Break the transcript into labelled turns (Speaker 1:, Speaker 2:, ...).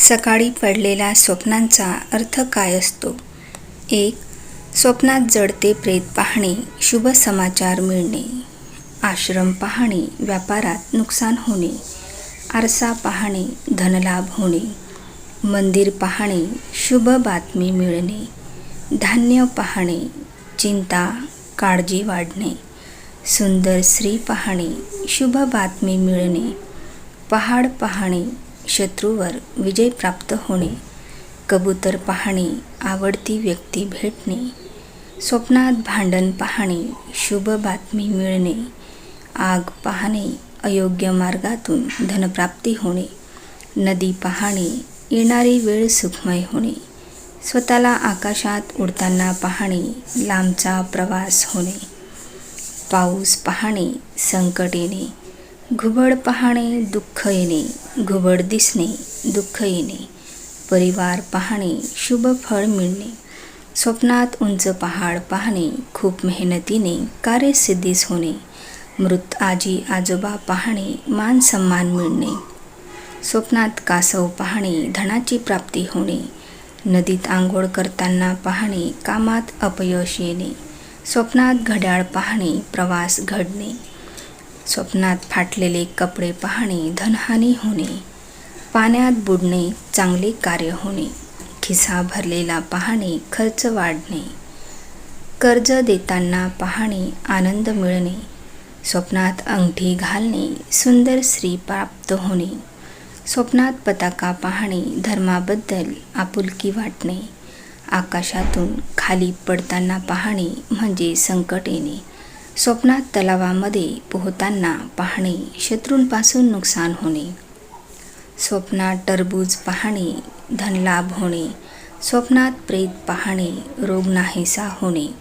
Speaker 1: सकाळी पडलेल्या स्वप्नांचा अर्थ काय असतो? एक स्वप्नात जडते प्रेत पाहणे शुभ समाचार मिळणे. आश्रम पाहणे व्यापारात नुकसान होणे. आरसा पाहणे धनलाभ होणे. मंदिर पाहणे शुभ बातमी मिळणे. धान्य पाहणे चिंता काळजी वाढणे. सुंदर स्त्री पाहणे शुभ बातमी मिळणे. पहाड पाहणे शत्रूवर विजय प्राप्त होणे कबूतर पाहणे आवडती व्यक्ती भेटणे स्वप्नात भांडण पाहणे शुभ बातमी मिळणे आग पाहणे अयोग्य मार्गातून धनप्राप्ती होणे नदी पाहणे येणारी वेळ सुखमय होणे स्वतःला आकाशात उडताना पाहणे लांबचा प्रवास होणे पाऊस पाहणे संकट येणे घुबड पाहणे दुःख येणे घुबड दिसणे दुःख येणे परिवार पाहणे शुभ फळ मिळणे स्वप्नात उंच पहाड पाहणे खूप मेहनतीने कार्यसिद्धीस होणे मृत आजी आजोबा पाहणे मान सन्मान मिळणे स्वप्नात कासव पाहणे धनाची प्राप्ती होणे नदीत आंघोळ करताना पाहणे कामात अपयश येणे स्वप्नात घड्याळ पाहणे प्रवास घडणे स्वप्नात फाटलेले कपडे पाहणे धनहानी होणे. पाण्यात बुडणे चांगले कार्य होणे. खिसा भरलेला पाहणे खर्च वाढणे. कर्ज देताना पाहणे आनंद मिळणे. स्वप्नात अंगठी घालणे सुंदर स्त्री प्राप्त होणे. स्वप्नात पताका पाहणे धर्माबद्दल आपुलकी वाटणे. आकाशातून खाली पडताना पाहणे म्हणजे संकट येणे. स्वप्नात तलावामध्ये पोहताना पाहणे शत्रूंपासून नुकसान होणे. स्वप्नात टरबूज पाहणे धनलाभ होणे. स्वप्नात प्रेत पाहणे रोग नाहीसा होणे.